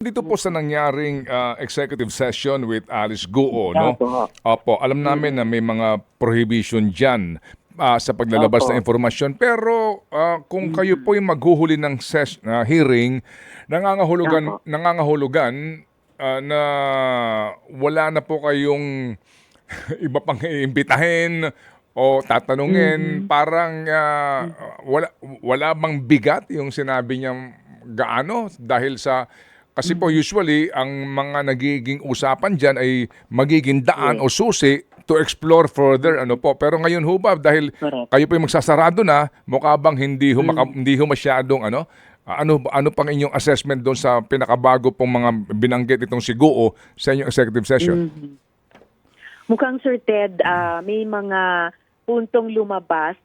Dito po sa nangyaring ah, executive session with Alice Guo, no? Opo. Alam namin na may mga prohibition dyan ah, sa paglalabas Opo. ng informasyon. Pero ah, kung kayo po yung maghuhuli ng ses- na hearing, nangangahulugan, Opo. nangangahulugan ah, na wala na po kayong iba pang iimbitahin o tatanungin. Parang ah, wala, wala bang bigat yung sinabi niyang gaano dahil sa kasi po usually ang mga nagiging usapan diyan ay magiging daan o susi to explore further ano po. Pero ngayon ho ba dahil Correct. kayo po yung magsasarado na, mukha bang hindi ho, maka- hindi ho masyadong ano ano ano pang inyong assessment doon sa pinakabago pong mga binanggit itong si Guo sa inyong executive session? Mukhang Sir Ted, ah, may mga puntong lumabas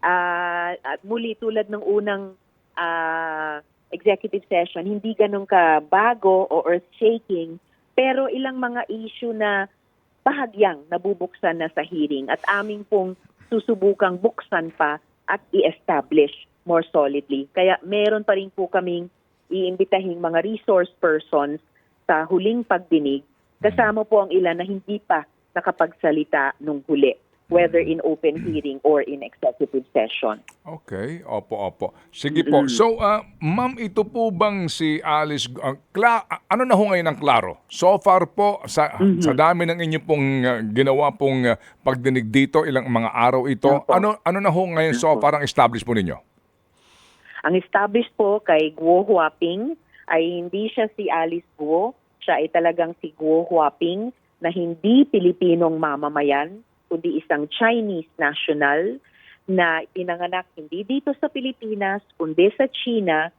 ah, at muli tulad ng unang ah, executive session, hindi ganun ka bago o earth-shaking, pero ilang mga issue na bahagyang nabubuksan na sa hearing at aming pong susubukang buksan pa at i-establish more solidly. Kaya meron pa rin po kaming iimbitahing mga resource persons sa huling pagdinig kasama po ang ilan na hindi pa nakapagsalita nung huli whether in open hearing or in executive session. Okay, opo, opo. Sige po. So, ah, ma'am, ito po bang si Alice, ah, kla- ah, ano na ho ngayon ang klaro? So far po, sa, sa dami ng inyo pong ah, ginawa pong ah, pagdinig dito, ilang mga araw ito, Opo. ano, ano na ho ngayon so far ang established po ninyo? Ang established po kay Guo Huaping ay hindi siya si Alice Guo, siya ay talagang si Guo Huaping na hindi Pilipinong mamamayan, kundi isang Chinese national na pinanganak hindi dito sa Pilipinas, kundi sa China,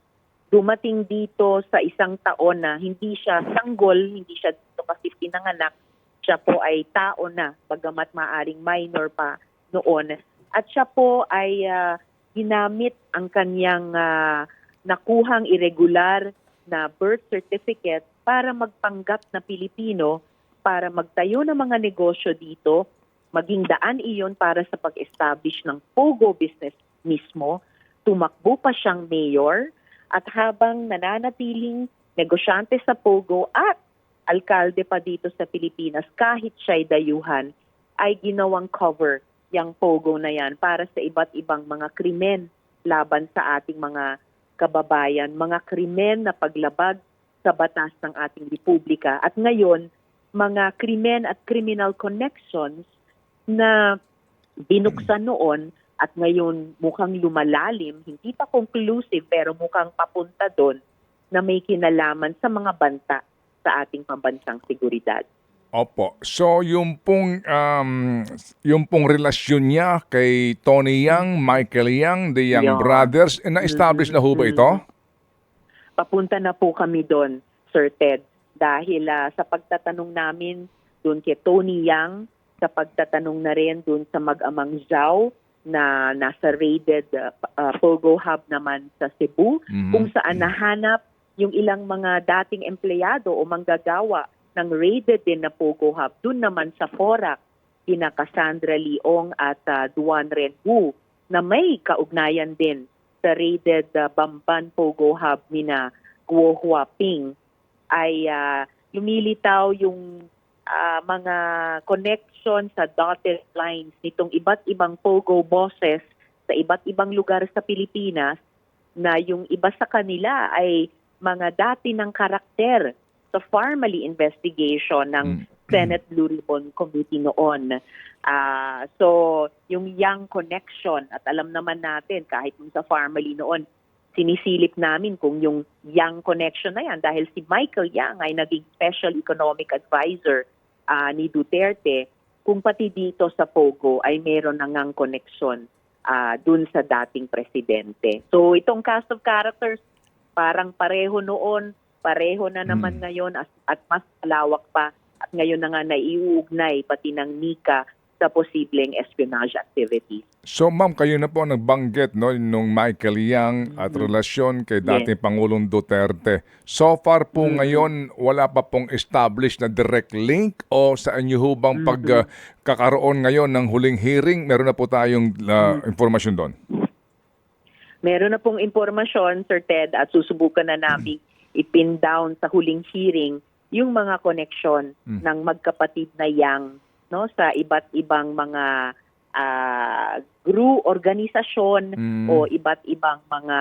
dumating dito sa isang taon na hindi siya sanggol, hindi siya dito kasi pinanganak, siya po ay tao na, bagamat maaring minor pa noon. At siya po ay ah, ginamit ang kanyang ah, nakuhang irregular na birth certificate para magpanggap na Pilipino, para magtayo ng mga negosyo dito, maging daan iyon para sa pag-establish ng Pogo business mismo, tumakbo pa siyang mayor, at habang nananatiling negosyante sa Pogo at alkalde pa dito sa Pilipinas, kahit siya'y dayuhan, ay ginawang cover yung Pogo na yan para sa iba't ibang mga krimen laban sa ating mga kababayan, mga krimen na paglabag sa batas ng ating republika. At ngayon, mga krimen at criminal connections na binuksan noon at ngayon mukhang lumalalim, hindi pa conclusive pero mukhang papunta doon na may kinalaman sa mga banta sa ating pambansang seguridad. Opo. So, yung pong, um, yung pong relasyon niya kay Tony Yang, Michael Yang, the Yang Yeah. Brothers, eh, na-establish na ho ba ito? Papunta na po kami doon, Sir Ted, dahil ah, sa pagtatanong namin doon kay Tony Yang, sa pagtatanong na rin doon sa mag-amang Zhao na nasa raided ah, Pogo Hub naman sa Cebu, Mhm. kung saan nahanap yung ilang mga dating empleyado o manggagawa ng raided din na Pogo Hub, doon naman sa Porac, kina Cassandra Leong at ah, Duan Renwu na may kaugnayan din sa raided ah, Bamban Pogo Hub ni na Guo Huaping ay ah, lumilitaw yung ah, mga connection sa dotted lines nitong iba't ibang Pogo bosses sa iba't ibang lugar sa Pilipinas na yung iba sa kanila ay mga dati ng karakter sa Farmally investigation ng Mm. Senate Blue Ribbon Committee noon. Ah, so, yung young connection at alam naman natin kahit yung sa Farmally noon, sinisilip namin kung yung young connection na yan dahil si Michael Yang ay naging special economic advisor ah, ni Duterte kung pati dito sa Pogo ay meron na ngang connection ah, dun sa dating presidente. So itong cast of characters parang pareho noon, pareho na naman ngayon as- at mas malawak pa at ngayon na nga naiuugnay pati ng Nika sa posibleng espionage activities. So ma'am, kayo na po ang nagbanggit no, nung Michael Yang at relasyon kay dating Pangulong Duterte. So far po ngayon, wala pa pong established na direct link o sa inyo ho bang pagkakaroon ngayon ng huling hearing, meron na po tayong uh, informasyon doon? Meron na pong impormasyon, Sir Ted, at susubukan na namin ipin down sa huling hearing yung mga koneksyon Mm. ng magkapatid na yang no sa iba't ibang mga ah, group organisasyon Mm. o iba't ibang mga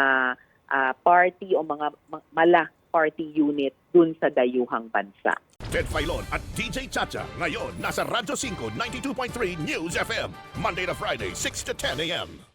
ah, party o mga ma- mala party unit dun sa dayuhang bansa. Ted Filon at DJ Chacha. Ngayon, nasa Radyo 5, 92.3 News FM. Monday to Friday, 6 to 10 a.m.